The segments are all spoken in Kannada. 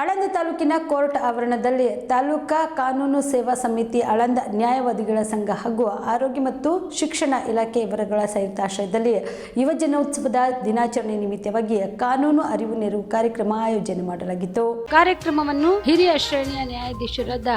ಆಳಂದ ತಾಲೂಕಿನ ಕೋರ್ಟ್ ಆವರಣದಲ್ಲಿ ತಾಲೂಕಾ ಕಾನೂನು ಸೇವಾ ಸಮಿತಿ ಆಳಂದ ನ್ಯಾಯವಾದಿಗಳ ಸಂಘ ಹಾಗೂ ಆರೋಗ್ಯ ಮತ್ತು ಶಿಕ್ಷಣ ಇಲಾಖೆ ಇವರುಗಳ ಸಂಯುಕ್ತಾಶ್ರಯದಲ್ಲಿ ಯುವಜನೋತ್ಸವದ ದಿನಾಚರಣೆ ನಿಮಿತ್ತವಾಗಿ ಕಾನೂನು ಅರಿವು ನೆರವು ಕಾರ್ಯಕ್ರಮ ಆಯೋಜನೆ ಮಾಡಲಾಗಿತ್ತು. ಕಾರ್ಯಕ್ರಮವನ್ನು ಹಿರಿಯ ಶ್ರೇಣಿಯ ನ್ಯಾಯಾಧೀಶರಾದ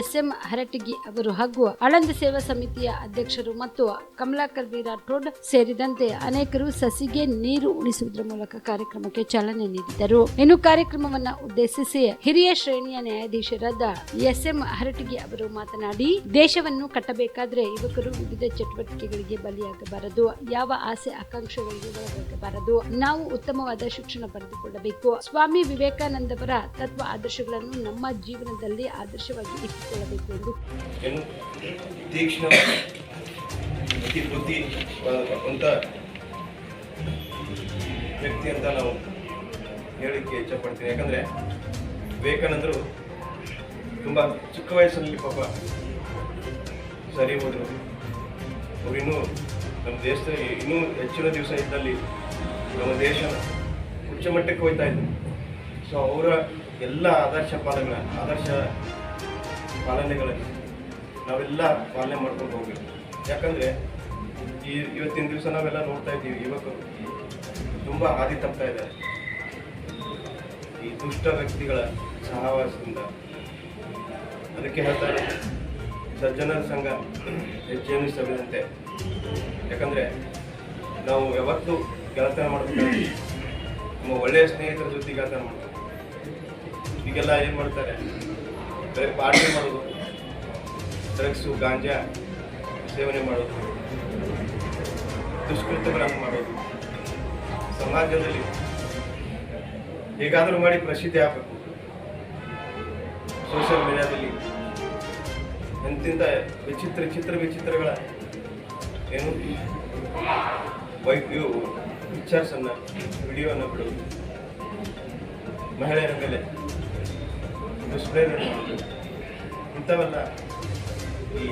ಎಸ್ ಎಂ ಹರಟಗಿ ಅವರು ಹಾಗೂ ಆಳಂದ ಸೇವಾ ಸಮಿತಿಯ ಅಧ್ಯಕ್ಷರು ಮತ್ತು ಕಮಲಾಕರ್ ಬಿ ರಾಠೋಡ್ ಸೇರಿದಂತೆ ಅನೇಕರು ಸಸಿಗೆ ನೀರು ಉಣಿಸುವುದರ ಮೂಲಕ ಕಾರ್ಯಕ್ರಮಕ್ಕೆ ಚಾಲನೆ ನೀಡಿದರು ಇನ್ನು ಕಾರ್ಯಕ್ರಮವನ್ನು ಉದ್ದೇಶಿಸಿ ಹಿರಿಯ ಶ್ರೇಣಿಯ ನ್ಯಾಯಾಧೀಶರಾದ ಎಸ್ ಎಂ ಹರಟಗಿ ಅವರು ಮಾತನಾಡಿ, ದೇಶವನ್ನು ಕಟ್ಟಬೇಕಾದ್ರೆ ಯುವಕರು ವಿವಿಧ ಚಟುವಟಿಕೆಗಳಿಗೆ ಬಲಿಯಾಗಬಾರದು, ಯಾವ ಆಸೆ ಆಕಾಂಕ್ಷೆಗಳಿಗೆ ಒಳಗಾಗಬಾರದು, ನಾವು ಉತ್ತಮವಾದ ಶಿಕ್ಷಣ ಪಡೆದುಕೊಳ್ಳಬೇಕು. ಸ್ವಾಮಿ ವಿವೇಕಾನಂದವರ ತತ್ವ ಆದರ್ಶಗಳನ್ನು ನಮ್ಮ ಜೀವನದಲ್ಲಿ ಆದರ್ಶವಾಗಿ ಇಟ್ಟುಕೊಳ್ಳಬೇಕು ಎಂದು ಬುದ್ಧಿ ಅಂತ ವ್ಯಕ್ತಿ ಅಂತ ನಾವು ಹೇಳಲಿಕ್ಕೆ ಇಷ್ಟಪಡ್ತೀನಿ ಯಾಕಂದರೆ ವಿವೇಕಾನಂದರು ತುಂಬ ಚಿಕ್ಕ ವಯಸ್ಸಿನಲ್ಲಿ ಪಾಪ ಸರಿ ಹೋದರು. ಅವರು ಇನ್ನೂ ನಮ್ಮ ದೇಶದಲ್ಲಿ ಇನ್ನೂ ಹೆಚ್ಚಿನ ದಿವಸ ಇದ್ದಲ್ಲಿ ನಮ್ಮ ದೇಶ ಉಚ್ಚ ಮಟ್ಟಕ್ಕೆ ಹೋಗ್ತಾ ಇದ್ದರು ಸೊ ಅವರ ಎಲ್ಲ ಆದರ್ಶ ಪಾಲನೆಗಳ ಆದರ್ಶ ಪಾಲನೆಗಳಲ್ಲಿ ನಾವೆಲ್ಲ ಪಾಲನೆ ಮಾಡ್ಕೊಂಡು ಹೋಗ್ಬೇಕು. ಯಾಕಂದರೆ ಈ ಇವತ್ತಿನ ದಿವಸ ನಾವೆಲ್ಲ ನೋಡ್ತಾ ಇದ್ದೀವಿ, ಯುವಕರು. ತುಂಬ ಹಾದಿ ತಪ್ತಾ ಇದ್ದಾರೆ. ಈ ದುಷ್ಟ ವ್ಯಕ್ತಿಗಳ ಸಹವಾಸದಿಂದ. ಅದಕ್ಕೆ ಹೇಳ್ತಾರೆ, ಸಜ್ಜನರ ಸಂಘ ಹೆಚ್ಚೇನು ಸವಿದಂತೆ ಯಾಕಂದರೆ ನಾವು ಯಾವತ್ತೂ ಗೆಳತನ ಮಾಡ್ತೀವಿ ನಮ್ಮ ಒಳ್ಳೆಯ ಸ್ನೇಹಿತರ ಜೊತೆ ಗೆಳತನ ಮಾಡ್ತೀವಿ ಈಗೆಲ್ಲ ಏನು ಮಾಡ್ತಾರೆ? ಬರೀ ಪಾರ್ಟಿ ಮಾಡೋದು, ಡ್ರಗ್ಸು, ಗಾಂಜಾ ಸೇವನೆ ಮಾಡೋದು, ದುಷ್ಕೃತ್ಯಗಳನ್ನು ಮಾಡೋದು. ಸಮಾಜದಲ್ಲಿ ಹೇಗಾದರೂ ಮಾಡಿ ಪ್ರಸಿದ್ಧಿ ಆಗಬೇಕು. ಸೋಷಿಯಲ್ ಮೀಡಿಯಾದಲ್ಲಿ ಎಂತಿಂತ ವಿಚಿತ್ರ ಚಿತ್ರ ವಿಚಿತ್ರಗಳ ಏನು? ವೈಫ್ ಪಿಕ್ಚರ್ಸನ್ನು ವಿಡಿಯೋವನ್ನು ಬಿಡುವುದು ಮಹಿಳೆಯರ ಮೇಲೆ ದುಷ್ಪ್ರೇರಣೆ ಇಂಥವೆಲ್ಲ ಈ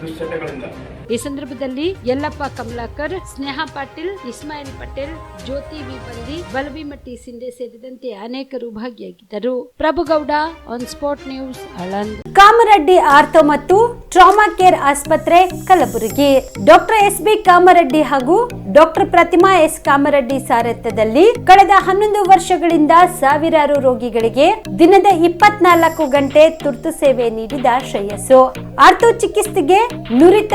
ದುಶ್ಚಟಗಳಿಂದ ಈ ಸಂದರ್ಭದಲ್ಲಿ ಯಲ್ಲಪ್ಪ ಕಮಲಾಕರ್, ಸ್ನೇಹ ಪಾಟೀಲ್, ಇಸ್ಮಾಯಿಲ್ ಪಟೇಲ್, ಜ್ಯೋತಿ ವಿಬಂದಿ ಬಲವಿಮಟ್ಟಿ ಸಿಂಧೆ ಸೇರಿದಂತೆ ಅನೇಕರು ಭಾಗಿಯಾಗಿದ್ದರು. Prabhugowda on spot news Aland Kamareddy ortho ಮತ್ತು ಟ್ರಾಮಾ ಕೇರ್ ಆಸ್ಪತ್ರೆ, Kalaburagi. Doctor S B Kamareddy ಹಾಗೂ ಡಾಕ್ಟರ್ ಪ್ರತಿಮಾ ಎಸ್ ಕಾಮರೆಡ್ಡಿ ಸಾರಥ್ಯದಲ್ಲಿ ಕಳೆದ ಹನ್ನೊಂದು ವರ್ಷಗಳಿಂದ ಸಾವಿರಾರು ರೋಗಿಗಳಿಗೆ ದಿನದ ಇಪ್ಪತ್ನಾಲ್ಕು ಗಂಟೆ ತುರ್ತು ಸೇವೆ ನೀಡಿದ ಶ್ರೇಯಸ್ಸು. ಆರ್ಥೋ ಚಿಕಿತ್ಸೆಗೆ ನುರಿತ